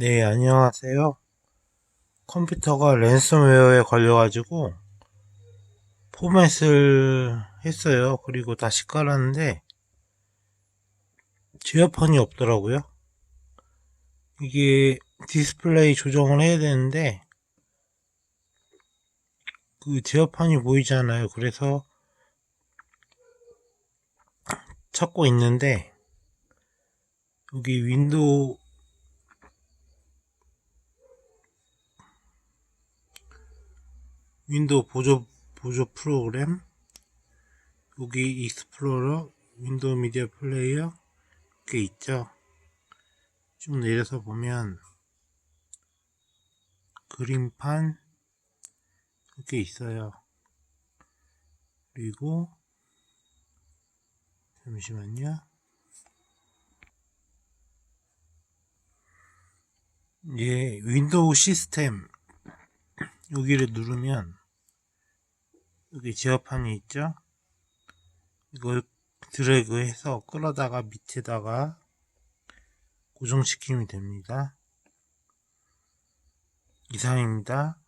네, 안녕하세요. 컴퓨터가 랜섬웨어에 걸려가지고 포맷을 했어요. 그리고 다시 깔았는데 제어판이 없더라고요. 이게 디스플레이 조정을 해야 되는데 그 제어판이 보이잖아요. 그래서 찾고 있는데 여기 윈도우 윈도우 보조 보조 프로그램. 여기 익스플로러 윈도우 미디어 플레이어 이렇게 있죠. 쭉 내려서 보면 그림판 이렇게 있어요. 그리고 잠시만요. 예 윈도우 시스템. 여기를 누르면 여기 제어판이 있죠? 이걸 드래그 해서 끌어다가 밑에다가 고정시키면 됩니다. 이상입니다